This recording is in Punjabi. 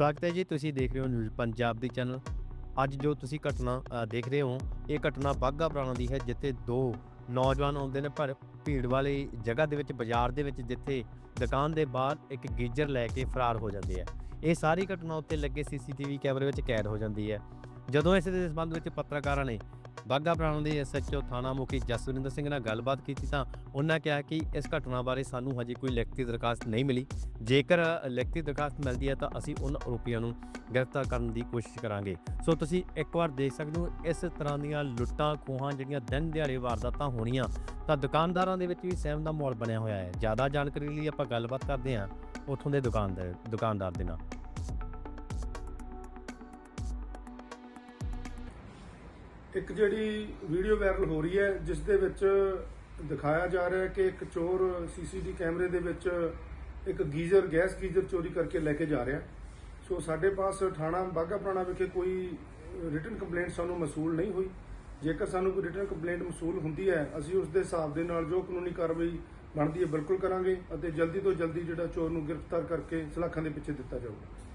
ਸਵਾਗਤ ਹੈ ਜੀ ਤੁਸੀਂ ਦੇਖ ਰਹੇ ਹੋ ਨਿਊਜ਼ ਪੰਜਾਬ ਦੀ ਚੈਨਲ। ਅੱਜ ਜੋ ਤੁਸੀਂ ਘਟਨਾ ਅ, ਦੇਖ ਰਹੇ ਹੋ ਇਹ ਘਟਨਾ ਬਾਗਾ ਪੁਰਾਣਾ ਦੀ ਹੈ ਜਿੱਥੇ ਦੋ ਨੌਜਵਾਨ ਆਉਂਦੇ ਨੇ ਪਰ ਭੀੜ ਵਾਲੀ ਜਗ੍ਹਾ ਦੇ ਵਿੱਚ ਬਾਜ਼ਾਰ ਦੇ ਵਿੱਚ ਜਿੱਥੇ ਦੁਕਾਨ ਦੇ ਬਾਹਰ ਇੱਕ ਗੀਜਰ ਲੈ ਕੇ ਫਰਾਰ ਹੋ ਜਾਂਦੇ ਆ। ਇਹ ਸਾਰੀ ਘਟਨਾ ਉੱਤੇ ਲੱਗੇ ਸੀਸੀਟੀਵੀ ਕੈਮਰੇ ਵਿੱਚ ਕੈਦ ਹੋ ਜਾਂਦੀ ਹੈ। ਜਦੋਂ ਇਸ ਦੇ ਸੰਬੰਧ ਵਿੱਚ ਪੱਤਰਕਾਰਾਂ ਨੇ ਬਾਗਾ ਪੁਰਾਣਾ ਦੇ ਐਸਐਚਓ ਥਾਣਾ ਮੁਖੀ ਜਸਵਿੰਦਰ ਸਿੰਘ ਨਾਲ ਗੱਲਬਾਤ ਕੀਤੀ ਤਾਂ ਉਹਨਾਂ ਕਿਹਾ ਕਿ ਇਸ ਘਟਨਾ ਬਾਰੇ ਸਾਨੂੰ ਹਜੇ ਕੋਈ ਲਿਖਤੀ ਦਰਖਾਸਤ ਨਹੀਂ ਮਿਲੀ। ਜੇਕਰ ਲਿਖਤੀ ਦਰਖਾਸਤ ਮਿਲਦੀ ਹੈ ਤਾਂ ਅਸੀਂ ਉਹਨਾਂ ਆਰੋਪੀਆਂ ਨੂੰ ਗ੍ਰਿਫਤਾਰ ਕਰਨ ਦੀ ਕੋਸ਼ਿਸ਼ ਕਰਾਂਗੇ। ਸੋ ਤੁਸੀਂ ਇੱਕ ਵਾਰ ਦੇਖ ਸਕਦੇ ਹੋ, ਇਸ ਤਰ੍ਹਾਂ ਦੀਆਂ ਲੁੱਟਾਂ ਖੋਹਾਂ ਜਿਹੜੀਆਂ ਦਿਨ ਦਿਹਾੜੇ ਵਾਰਦਾਤਾਂ ਹੋਣੀਆਂ, ਤਾਂ ਦੁਕਾਨਦਾਰਾਂ ਦੇ ਵਿੱਚ ਵੀ ਸਹਿਮ ਦਾ ਮਾਹੌਲ ਬਣਿਆ ਹੋਇਆ ਹੈ। ਜ਼ਿਆਦਾ ਜਾਣਕਾਰੀ ਲਈ ਆਪਾਂ ਗੱਲਬਾਤ ਕਰਦੇ ਹਾਂ ਉੱਥੋਂ ਦੇ ਦੁਕਾਨਦਾਰ ਦੁਕਾਨਦਾਰ ਦੇ ਨਾਲ। ਇੱਕ ਜਿਹੜੀ ਵੀਡੀਓ ਵਾਇਰਲ ਹੋ ਰਹੀ ਹੈ, ਜਿਸ ਦੇ ਵਿੱਚ ਦਿਖਾਇਆ ਜਾ ਰਿਹਾ ਹੈ ਕਿ ਇੱਕ ਚੋਰ ਸੀਸੀਟੀ ਕੈਮਰੇ ਦੇ ਵਿੱਚ ਇੱਕ ਗੀਜ਼ਰ, ਗੈਸ ਗੀਜ਼ਰ ਚੋਰੀ ਕਰਕੇ ਲੈ ਕੇ ਜਾ ਰਿਹਾ ਸੋ ਸਾਡੇ ਪਾਸ ਥਾਣਾ ਬਾਘਾ ਪੁਰਾਣਾ ਵਿਖੇ ਕੋਈ ਰਿਟਨ ਕੰਪਲੇਂਟ ਸਾਨੂੰ ਮਸੂਲ ਨਹੀਂ ਹੋਈ। ਜੇਕਰ ਸਾਨੂੰ ਕੋਈ ਰਿਟਨ ਕੰਪਲੇਂਟ ਮਸੂਲ ਹੁੰਦੀ ਹੈ, ਅਸੀਂ ਉਸ ਦੇ ਹਿਸਾਬ ਦੇ ਨਾਲ ਜੋ ਕਾਨੂੰਨੀ ਕਾਰਵਾਈ ਬਣਦੀ ਹੈ, ਬਿਲਕੁਲ ਕਰਾਂਗੇ ਅਤੇ ਜਲਦੀ ਤੋਂ ਜਲਦੀ ਜਿਹੜਾ ਚੋਰ ਨੂੰ ਗ੍ਰਿਫਤਾਰ ਕਰਕੇ ਸਲਾਖਾਂ ਦੇ ਪਿੱਛੇ ਦਿੱਤਾ ਜਾਊਗਾ।